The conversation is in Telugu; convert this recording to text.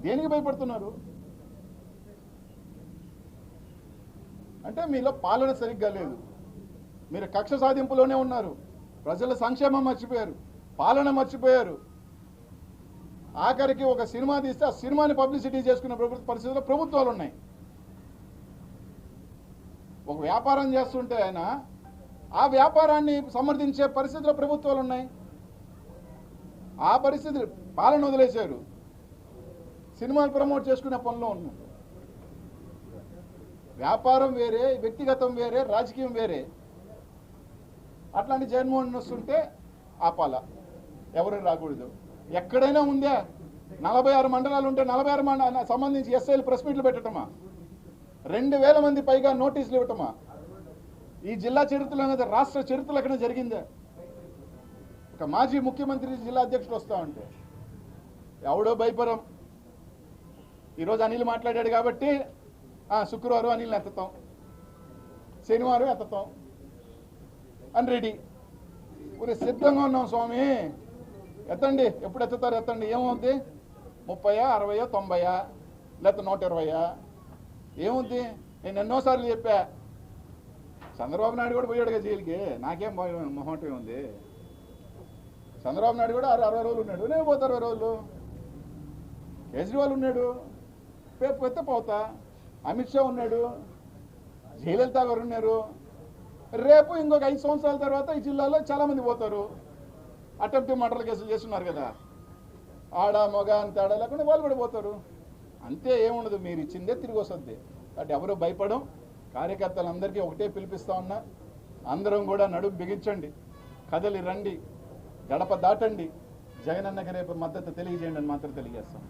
దేనికి భయపడుతున్నారు? అంటే మీలో పాలన సరిగ్గా లేదు. మీరు కక్ష సాధింపులోనే ఉన్నారు. ప్రజల సంక్షేమం మర్చిపోయారు. పాలన మర్చిపోయారు. ఆఖరికి ఒక సినిమా తీస్తే ఆ సినిమాని పబ్లిసిటీ చేసుకునే ప్రభుత్వ పరిస్థితుల్లో ప్రభుత్వాలు ఉన్నాయి. ఒక వ్యాపారం చేస్తుంటే ఆయన ఆ వ్యాపారాన్ని సమర్థించే పరిస్థితిలో ప్రభుత్వాలు ఉన్నాయి. ఆ పరిస్థితి పాలన వదిలేశారు. సినిమాలు ప్రమోట్ చేసుకునే పనిలో ఉన్నాం. వ్యాపారం వేరే వ్యక్తిగతం వేరే రాజకీయం వేరే. అట్లాంటి జగన్మోహన్ వస్తుంటే ఆపాల. ఎవరు రాకూడదు. ఎక్కడైనా ఉందా? నలభై ఆరు మండలాలు ఉంటే నలభై ఆరు మండల సంబంధించి ఎస్ఐలు ప్రెస్ మీట్లు పెట్టటమా? రెండు వేల మంది పైగా నోటీసులు ఇవ్వటమా? ఈ జిల్లా చరిత్రలో కదా రాష్ట్ర చరిత్రలో ఎక్కడ జరిగిందా? ఒక మాజీ ముఖ్యమంత్రి జిల్లా అధ్యక్షుడు వస్తా ఉంటే. ఎవడో భయపరం ఈరోజు అనిల్ మాట్లాడాడు కాబట్టి శుక్రవారం అనిల్ని ఎత్తుతాం. శనివారం ఎత్తుతాం. అని రెడీ ఊరి సిద్ధంగా ఉన్నాం స్వామి. ఎత్తండి. ఎప్పుడు ఎత్తుతారు? ఎత్తండి. ఏమవుద్ది? ముప్పయా అరవయో తొంభయా? లేకపోతే నూట ఇరవయా? ఏముంది నేను ఎన్నోసార్లు చెప్పా. చంద్రబాబు నాయుడు కూడా పోయాడుగా జైలుకి. నాకేం భయం మొహటం ఉంది చంద్రబాబు నాయుడు కూడా అరవై రోజులు ఉన్నాడు. నేను పోతే అరవై రోజులు. కేజ్రీవాల్ ఉన్నాడు. పెద్ద పోతా. అమిత్ షా ఉన్నాడు. జయలలిత గారు ఉన్నారు. రేపు ఇంకొక ఐదు సంవత్సరాల తర్వాత ఈ జిల్లాలో చాలామంది పోతారు. అటెంప్ట్ మర్డర్ కేసులు చేస్తున్నారు కదా. ఆడ మగ అని తేడా లేకుండా వాళ్ళు కూడా పోతారు. అంతే ఏముండదు మీరు ఇచ్చిందే తిరిగి వస్తుంది. కాబట్టి ఎవరు భయపడం కార్యకర్తలందరికీ ఒకటే పిలిపిస్తా ఉన్నా. అందరం కూడా నడుము బిగించండి. కదలి రండి. గడప దాటండి. జగనన్నకి రేపు మద్దతు తెలియజేయండి అని మాత్రం తెలియజేస్తాం.